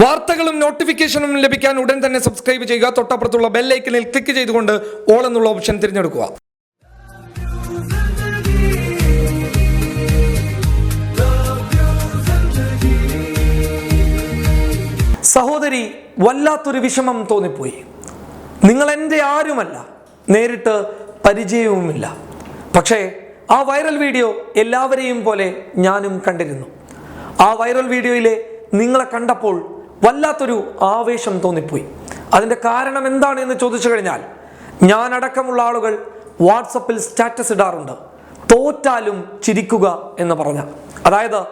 വാർത്തകളും നോട്ടിഫിക്കേഷനും ലഭിക്കാൻ ഉടൻ തന്നെ സബ്സ്ക്രൈബ് ചെയ്യുക. തൊട്ടപ്പുറത്തുള്ള ബെല്ലൈക്കനിൽ ക്ലിക്ക് ചെയ്തുകൊണ്ട് ഓൾ എന്നുള്ള ഓപ്ഷൻ തിരഞ്ഞെടുക്കുക. സഹോദരി വല്ലാത്തൊരു വിഷമം തോന്നിപ്പോയി. നിങ്ങൾ എന്റെ ആരുമല്ല. നേരിട്ട് പരിചയവുമില്ല. പക്ഷേ ആ വൈറൽ വീഡിയോ എല്ലാവരെയും പോലെ ഞാനും കണ്ടിരുന്നു. ആ വൈറൽ വീഡിയോയിലെ നിങ്ങളെ കണ്ടപ്പോൾ വല്ലാത്തൊരു ആവേശം തോന്നിപ്പോയി. അതിന്റെ കാരണം എന്താണ് എന്ന് ചോദിച്ചു കഴിഞ്ഞാൽ ഞാൻ അടക്കമുള്ള ആളുകൾ വാട്സപ്പിൽ സ്റ്റാറ്റസ് ഇടാറുണ്ട്. തോറ്റാലും ചിരിക്കുക എന്ന് പറഞ്ഞ. അതായത്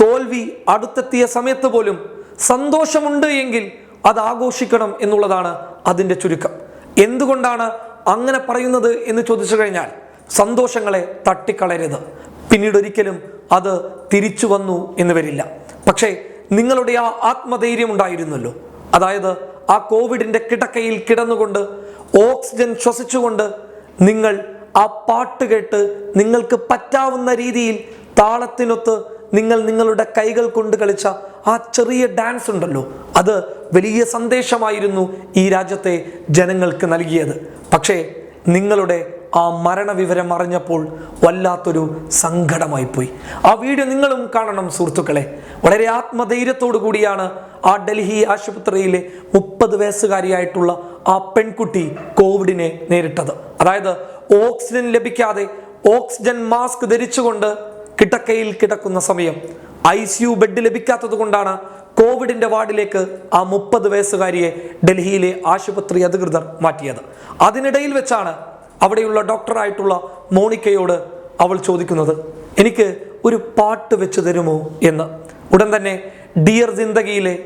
തോൽവി അടുത്തെത്തിയ സമയത്ത് പോലും സന്തോഷമുണ്ട് എങ്കിൽ അത് ആഘോഷിക്കണം എന്നുള്ളതാണ് അതിന്റെ ചുരുക്കം. എന്തുകൊണ്ടാണ് അങ്ങനെ പറയുന്നത് എന്ന് ചോദിച്ചു കഴിഞ്ഞാൽ സന്തോഷങ്ങളെ തട്ടിക്കളയരുത്. പിന്നീടൊരിക്കലും അത് തിരിച്ചു വന്നു എന്ന് വരില്ല. പക്ഷേ നിങ്ങളുടെ ആ ആത്മധൈര്യം ഉണ്ടായിരുന്നല്ലോ. അതായത് ആ കോവിഡിന്റെ കിടക്കയിൽ കിടന്നുകൊണ്ട് ഓക്സിജൻ ശ്വസിച്ചുകൊണ്ട് നിങ്ങൾ ആ പാട്ട് കേട്ട് നിങ്ങൾക്ക് പറ്റാവുന്ന രീതിയിൽ താളത്തിനൊത്ത് നിങ്ങൾ നിങ്ങളുടെ കൈകൾ കൊണ്ട് കളിച്ച ആ ചെറിയ ഡാൻസ് ഉണ്ടല്ലോ. അത് വലിയ സന്ദേശമായിരുന്നു ഈ രാജ്യത്തെ ജനങ്ങൾക്ക് നൽകിയത്. പക്ഷേ നിങ്ങളുടെ ആ മരണവിവരം അറിഞ്ഞപ്പോൾ വല്ലാത്തൊരു സങ്കടമായി പോയി ആ വീഡിയോ നിങ്ങളും കാണണം സുഹൃത്തുക്കളെ. വളരെ ആത്മധൈര്യത്തോടു കൂടിയാണ് ആ ഡൽഹി ആശുപത്രിയിലെ മുപ്പത് വയസ്സുകാരിയായിട്ടുള്ള ആ പെൺകുട്ടി കോവിഡിനെ നേരിട്ടത്. അതായത് ഓക്സിജൻ ലഭിക്കാതെ ഓക്സിജൻ മാസ്ക് ധരിച്ചുകൊണ്ട് കിടക്കയിൽ കിടക്കുന്ന സമയം ഐ സി യു ബെഡ് ലഭിക്കാത്തത് കൊണ്ടാണ് കോവിഡിന്റെ വാർഡിലേക്ക് ആ മുപ്പത് വയസ്സുകാരിയെ ഡൽഹിയിലെ ആശുപത്രി അധികൃതർ മാറ്റിയത്. അതിനിടയിൽ വെച്ചാണ് അവിടെയുള്ള ഡോക്ടറായിട്ടുള്ള മോണിക്കയോട് അവൾ ചോദിക്കുന്നത് എനിക്ക് ഒരു പാട്ട് വെച്ച് തരുമോ? എന്ന്. ഉടൻ തന്നെ ഡിയർ ജിന്ദഗിയിലെ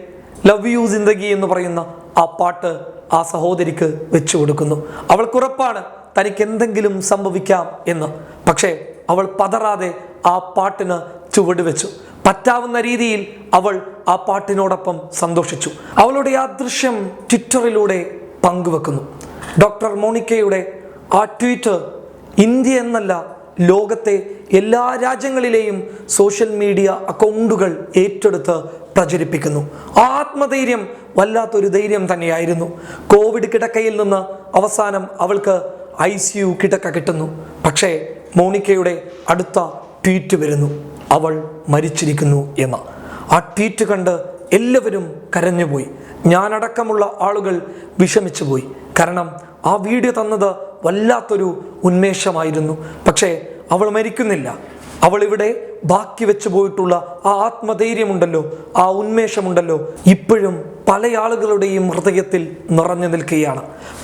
ലവ് യു ജിന്ദഗി എന്ന് പറയുന്ന ആ പാട്ട് ആ സഹോദരിക്ക് വെച്ചു കൊടുക്കുന്നു. അവൾക്കുറപ്പാണ് തനിക്ക് എന്തെങ്കിലും സംഭവിക്കാം എന്ന്. പക്ഷേ അവൾ പതറാതെ ആ പാട്ടിന് ചുവട് വെച്ചു. പറ്റാവുന്ന രീതിയിൽ അവൾ ആ പാട്ടിനോടൊപ്പം സന്തോഷിച്ചു. അവളുടെ ആ ദൃശ്യം ട്വിറ്ററിലൂടെ പങ്കുവെക്കുന്നു. ഡോക്ടർ മോണിക്കയുടെ ആ ട്വീറ്റ് ഇന്ത്യ എന്നല്ല ലോകത്തെ എല്ലാ രാജ്യങ്ങളിലെയും സോഷ്യൽ മീഡിയ അക്കൗണ്ടുകൾ ഏറ്റെടുത്ത് പ്രചരിപ്പിക്കുന്നു. ആത്മധൈര്യം വല്ലാത്തൊരു ധൈര്യം തന്നെയായിരുന്നു. കോവിഡ് കിടക്കയിൽ നിന്ന് അവസാനം അവൾക്ക് ഐ സി യു കിടക്ക കിട്ടുന്നു. പക്ഷേ മോണിക്കയുടെ അടുത്ത ട്വീറ്റ് വരുന്നു. അവൾ മരിച്ചിരിക്കുന്നു എന്ന് ആ ട്വീറ്റ് കണ്ട് എല്ലാവരും കരഞ്ഞുപോയി. ഞാനടക്കമുള്ള ആളുകൾ വിഷമിച്ചു പോയി കാരണം ആ വീഡിയോ തന്നത് വല്ലാത്തൊരു ഉന്മേഷമായിരുന്നു. പക്ഷേ അവൾ മരിക്കുന്നില്ല. അവൾ ഇവിടെ ബാക്കി വെച്ചു പോയിട്ടുള്ള ആ ആത്മധൈര്യമുണ്ടല്ലോ ആ ഉന്മേഷമുണ്ടല്ലോ ഇപ്പോഴും പല ആളുകളുടെയും ഹൃദയത്തിൽ നിറഞ്ഞു നിൽക്കുകയാണ്.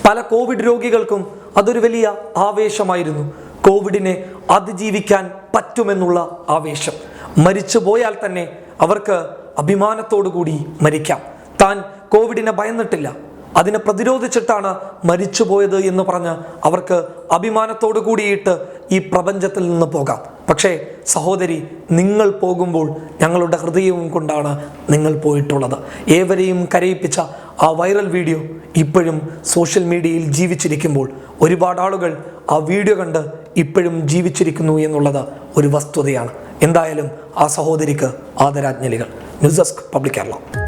പല കോവിഡ് രോഗികൾക്കും അതൊരു വലിയ ആവേശമായിരുന്നു. കോവിഡിനെ അതിജീവിക്കാൻ പറ്റുമെന്നുള്ള ആവേശം. മരിച്ചു പോയാൽ തന്നെ അവർക്ക് അഭിമാനത്തോടു കൂടി മരിക്കാം. താൻ കോവിഡിനെ ഭയന്നിട്ടില്ല. അതിനെ പ്രതിരോധിച്ചിട്ടാണ് മരിച്ചുപോയത് എന്ന് പറഞ്ഞ് അവർക്ക് അഭിമാനത്തോടു കൂടിയിട്ട് ഈ പ്രപഞ്ചത്തിൽ നിന്ന് പോകാം. പക്ഷേ സഹോദരി നിങ്ങൾ പോകുമ്പോൾ ഞങ്ങളുടെ ഹൃദയവും കൊണ്ടാണ് നിങ്ങൾ പോയിട്ടുള്ളത്. ഏവരെയും കരയിപ്പിച്ച ആ വൈറൽ വീഡിയോ ഇപ്പോഴും സോഷ്യൽ മീഡിയയിൽ ജീവിച്ചിരിക്കുമ്പോൾ ഒരുപാട് ആളുകൾ ആ വീഡിയോ കണ്ട് ഇപ്പോഴും ജീവിച്ചിരിക്കുന്നു എന്നുള്ളത് ഒരു വസ്തുതയാണ്. എന്തായാലും ആ സഹോദരിക്ക് ആദരാജ്ഞലികൾ ന്യൂസ് ഡെസ്ക് പബ്ലിക് കേരള.